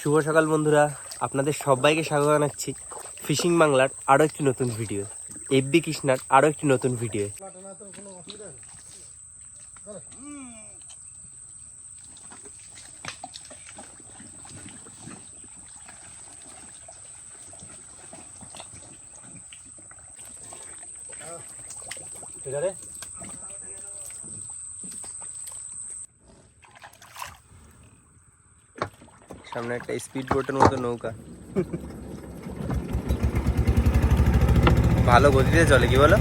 শুভ সকাল বন্ধুরা। আপনাদের সবাইকে স্বাগত জানাচ্ছি ফিশিং বাংলার আরও একটি নতুন ভিডিও। এফবি কৃষ্ণার আরও একটি নতুন ভিডিও। ঠিক আছে সামনে একটা স্পিড বোটের মতো নৌকা। ভালো গতিতে চলে কি বলো?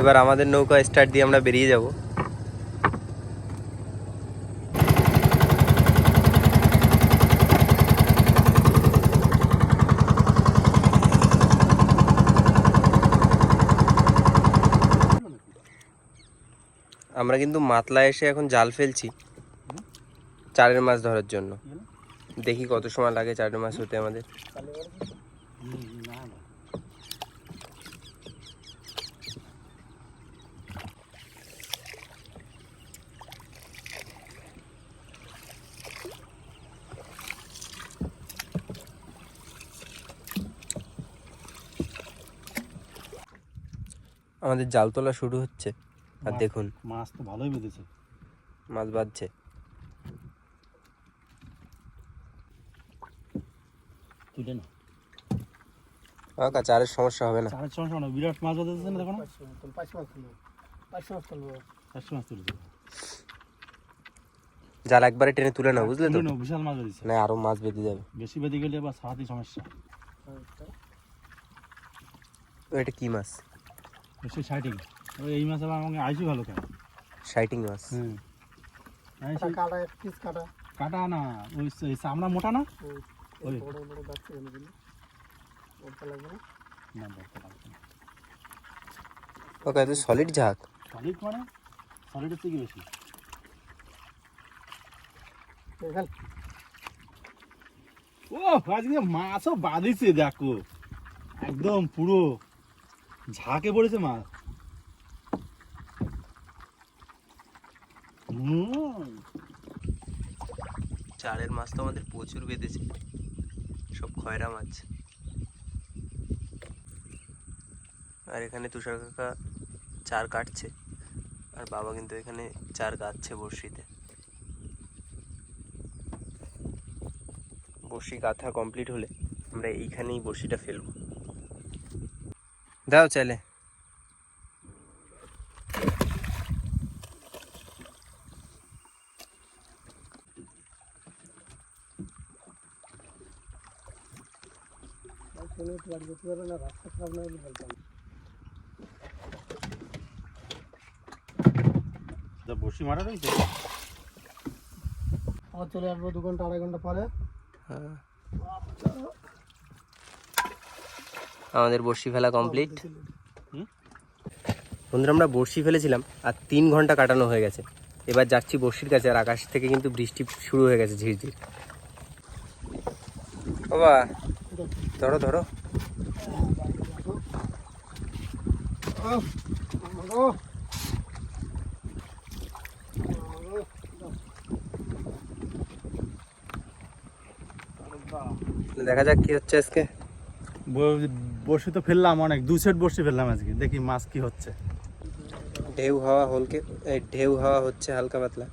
এবার আমাদের নৌকা স্টার্ট দিয়ে আমরা বেরিয়ে যাব। আমরা কিন্তু মাতলা এসে এখন জাল ফেলছি চারের মাছ ধরার জন্য। দেখি কত সময় লাগে চারের মাছ হতে আমাদের। আমাদের জাল তোলা শুরু হচ্ছে। আর দেখুন। মাছ তো ভালোই বেঁধেছে। মাছ বাঁধছে। তুলে না চারের সমস্যা হবে না। চারের সমস্যা না। বিরাট মাছ বেঁধেছে না দেখো না? পাঁচ মাস তুলবো। পাঁচ মাস তুলবো। চারশো মাছ তুলেছে জাল একবারে টেনে তুলে না বুঝলে তো? বিশাল মাছ বেঁধেছে। না আরও মাছ বেঁধে যাবে। বেশি বেঁধে গেলে আবার সারাতেই সমস্যা। ও, এটা কি মাছ? বেশি সাইটিং এই মাছ আবার আমাকে আইসি ভালো কেন? শাইটিং মাছ। হ্যাঁ। আইসি কাটা এক পিস কাটা। কাটা না ওই চামড়া মোটা না? ওই। বড় বড় যাচ্ছে এনে দিলে। ওটা লাগবে না? না না। ওকে তো সলিড ঝাঁক সলিড মানে? সলিডের থেকে বেশি। এখান ও আজকে মাছও বাঁধিছে দেখো। একদম পুরো ঝাঁকে পড়েছে মাছ। চারের মাছ তো আমাদের প্রচুর বেঁধেছে। সব খয়রা মাছ। আর এখানে তুষার কাকা চার কাটছে। আর বাবা কিন্তু এখানে চার গাচ্ছে বড়শিতে। বড়শি গাঁথা কমপ্লিট হলে আমরা এইখানেই বড়শিটা ফেলব। দাও চলে কোনো একটু আর যেতে পারবে না রাস্তা খারাপ না হলে বলতাম বসি মারা রয়েছে? আবার চলে আসব দু ঘণ্টা আড়াই ঘণ্টা পরে। হ্যাঁ। আমাদের বড়শি ফেলা কমপ্লিট। বন্ধুরা আমরা বড়শি ফেলেছিলাম আর তিন ঘণ্টা কাটানো হয়ে গেছে। এবার যাচ্ছি বড়শির কাছে আর আকাশ থেকে কিন্তু বৃষ্টি শুরু হয়ে গেছে ঝিরঝির। বাবা ধরো ধরো। দেখা যাক কি হচ্ছে আজকে। বসি তো ফেললাম অনেক দু সেট বসি ফেললাম আজকে দেখি মাছ কি হচ্ছে। ঢেউ হাওয়া হলকে এই ঢেউ হাওয়া হচ্ছে হালকা পাতলা।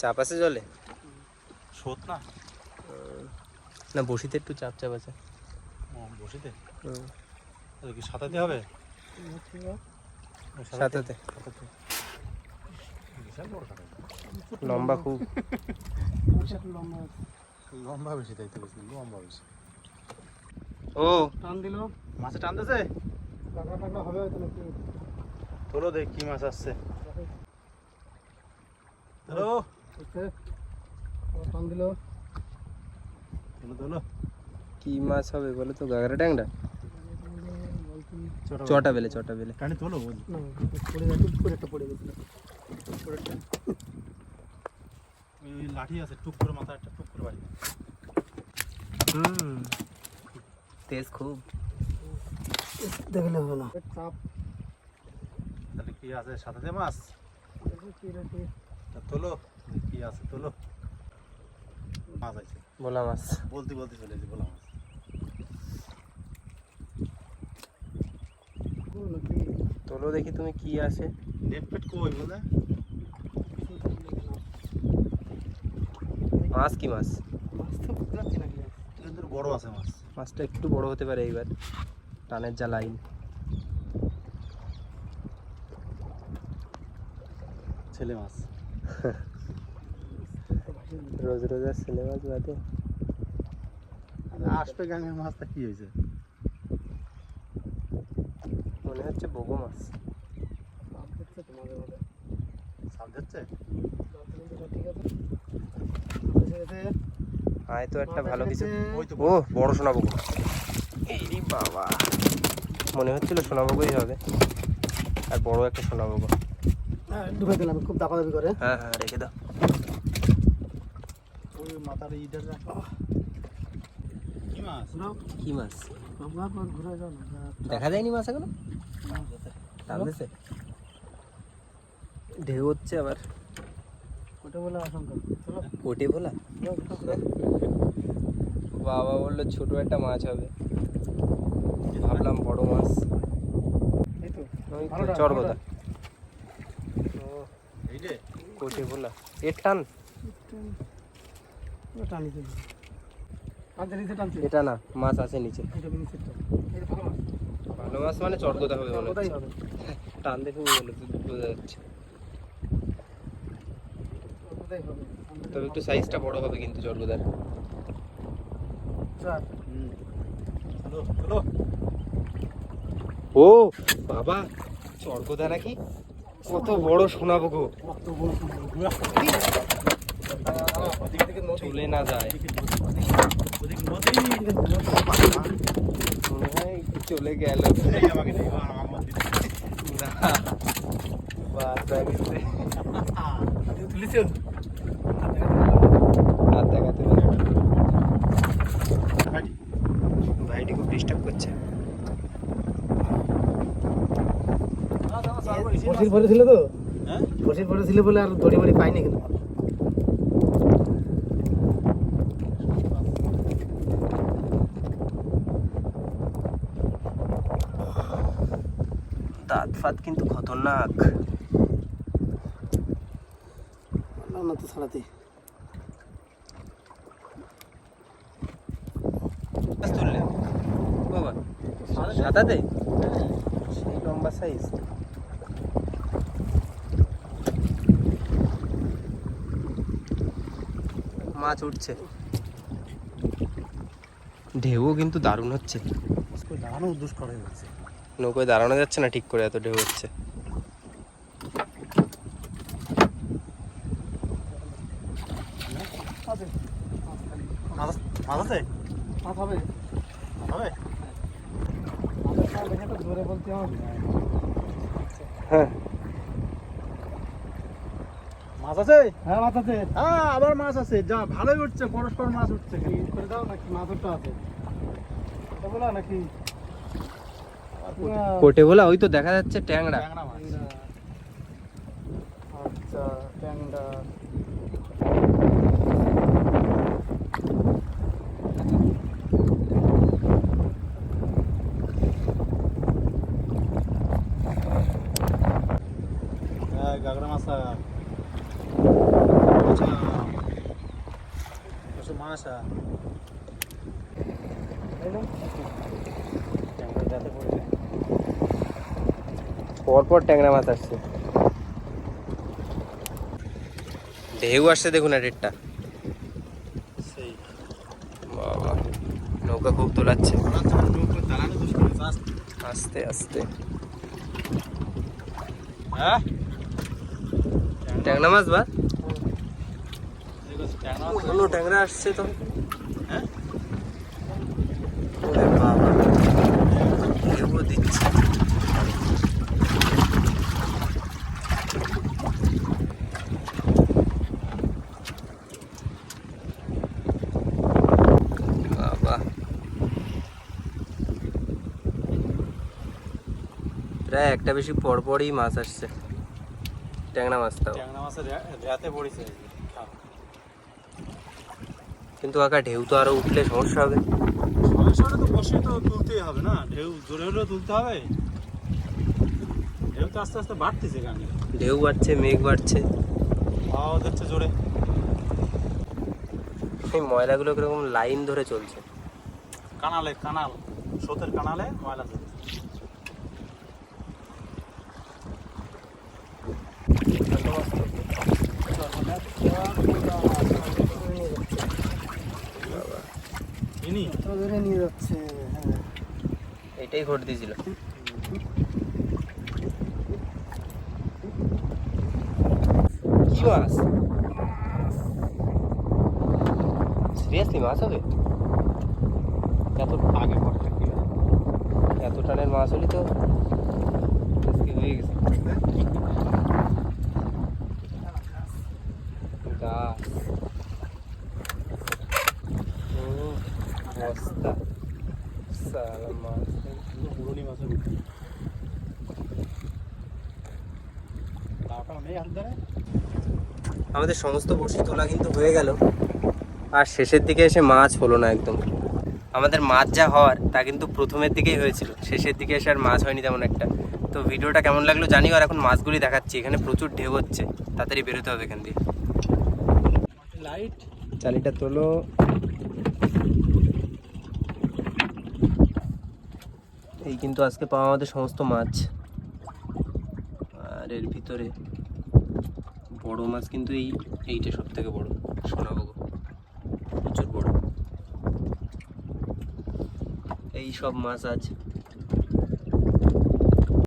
চাপ আছে জলে? সত না। না বসিতে একটু চাপ চাপ আছে। ও, বসিতে? কি সাঁতাতে হবে? সাঁতাতে। লম্বা খুব। লম্বা লম্বা বেশি তাই তো লম্বা বেশি। ও। টান দিল। মাছে টানতেছে? টাকা টাকা হবে তোলো দেখ কি মাছ আসছে। তোলো টান দিল। কি মাছ হবে বলো তো গাগরা ট্যাংরা? ছোট চটা বেলে চটা বেলে। টানি তোলো বল। না পড়ে উপরে একটা পড়ে গেছিল। উপরেরটা। ওই ওই লাঠি আছে টুক করে মাথা একটা টুক করে বাড়ি। হুম। তেজ খুব। দেখলে হবে চাপ তাহলে কি আছে? সাথে মাছ? তা তোলো কি আছে তোলো। মাছ আছে। ভোলা মাছ। বলতে বলতে চলে এসে বলা মাছ। তোলো দেখি তুমি কি আছে। নেট পেট কই বলে? মাছ কি মাছ? মাছ তো না কি আছে। কিন্তু বড় আছে মাছ। মাছটা একটু বড় হতে পারে এইবার। টানের যা লাইন ছেলে মাছ। রোজ রোজ আর ছেলে মাছ বাদে। আসবে গাঙের মাছটা কি হয়েছে? মনে হচ্ছে বগো মাছ। তো একটা ভালো কিছু। ও বড় সোনা এই বাবা। মনে হচ্ছিল সোনা বগোই হবে। আর বড় একটা সোনা বগো। হ্যাঁ, দিলাম খুব দাপাদাপি করে। হ্যাঁ হ্যাঁ রেখে দাও। মাথার ইটার রাখো। কি মাছ? কি মাছ? বাবা বাবা ঘুরে যাও দেখা যায়নি মাছ এখনও? টানতেছে। ঢেউ হচ্ছে আবার। ওটা বলে আশঙ্কা। চলো। ওটে বলা? যাও, ঘুরাও, ঘুরাও। বাবা বলল ছোট একটা মাছ হবে। ভাবলাম বড় মাছ। এই কোটে বলা। এর টান ওটা টানি দিবি টানছে নিচে টানছে এটা না মাছ আছে নিচে। ভালো মাছ। মানে হবে মনে টান দেখে বোঝা যাচ্ছে। তবে একটু সাইজটা বড় হবে কিন্তু ও বাবা চরগদা নাকি? কত বড় শোনাবো গো। কত বড় সমুদ্র। চলে না যায় চলে গেল ভাইটি খুব ডিস্টার্ব করছে বসির পরে ছিল তো? হ্যাঁ? বসির পরে ছিল বলে আর দড়ি মড়ি পাইনি কিন্তু। দাঁত কিন্তু খতরনাক। না না তো ছাড়াতে। মাছ তুললে। বাবা সাদাতে সেই লম্বা সাইজ মাছ উঠছে। ঢেউও কিন্তু দারুণ হচ্ছে। দাঁড়ানো দুষ্কর হয়ে যাচ্ছে নৌকোয় দাঁড়ানো যাচ্ছে না ঠিক করে এত ঢেউ হচ্ছে। মাছ মাছ আছে? হবে হবে। মাছের ধরে বলতে হবে? হ্যাঁ। মাছ আছে? হ্যাঁ মাছ আছে। হ্যাঁ আবার মাছ আছে। যা ভালোই উঠছে পরস্পর মাছ উঠছে। কি করে দাও নাকি মাছেরটা আছে? বলা নাকি কোটে বলা ওই তো দেখা যাচ্ছে ট্যাংরা। আচ্ছা ট্যাংরা। হ্যাঁ গাগরা মাছ। আচ্ছা। মাছ এই নাও। ট্যাংরা যাতে পড়বে পরপর ট্যাংরা মাছ আসছে। ঢেউ আসছে দেখুন না ডেটটা সেই। বাবা নৌকা খুব তোলাচ্ছে। আস্তে আস্তে। হ্যাঁ? ট্যাংরা মাছ বা? ট্যাংরা আসছে তো হ্যাঁ ওরে বাবা ঢেউও দিচ্ছে বাবা প্রায় একটা বেশি পরপরই মাছ আসছে। ট্যাংরা মাছটাও ট্যাংরা মাছের রাতে পড়েছে কিন্তু কাকা ঢেউ তো আরও উঠলে সমস্যা হবে। সমস্যাটা তো বসে তো তুলতেই হবে না ঢেউ জোরে হলেও তুলতে হবে। ঢেউ তো আস্তে আস্তে বাড়তেছে গানে। ঢেউ বাড়ছে মেঘ বাড়ছে। হাওয়া দিচ্ছে জোরে। এই ময়লাগুলো কীরকম লাইন ধরে চলছে। কানালে কানাল স্রোতের কানালে ময়লা চলছে ইনি তো ধরে নিয়ে যাচ্ছে হ্যাঁ এটাই ঘট দিয়েছিল। কি মাছ? সিরিয়াসলি মাছ হবে? এত আগে থাকতে এত টানের মাছ হলে তো আজকে হয়ে গাছ হুম, বস্তা সালা মাছ পুরো পুরনি মাছের মতো। দাওটাও নেই হাত ধরে আমাদের সমস্ত বড়শি তোলা কিন্তু হয়ে গেল। আর শেষের দিকে এসে মাছ হলো না একদম। আমাদের মাছ যা হওয়ার তা কিন্তু প্রথমের দিকেই হয়েছিল। শেষের দিকে এসে আর মাছ হয়নি তেমন একটা। তো ভিডিওটা কেমন লাগল জানিও আর এখন মাছগুলি দেখাচ্ছি। এখানে প্রচুর ঢেউ হচ্ছে। তাড়াতাড়ি বেরোতে হবে এখান দিয়ে। লাইট চালিটা তোলো। এই কিন্তু আজকে পাওয়া আমাদের সমস্ত মাছ। আর এর ভিতরে বড় মাছ কিন্তু এই, এইটা সব থেকে বড় সোনাবগো প্রচুর বড়। এই সব মাছ আজ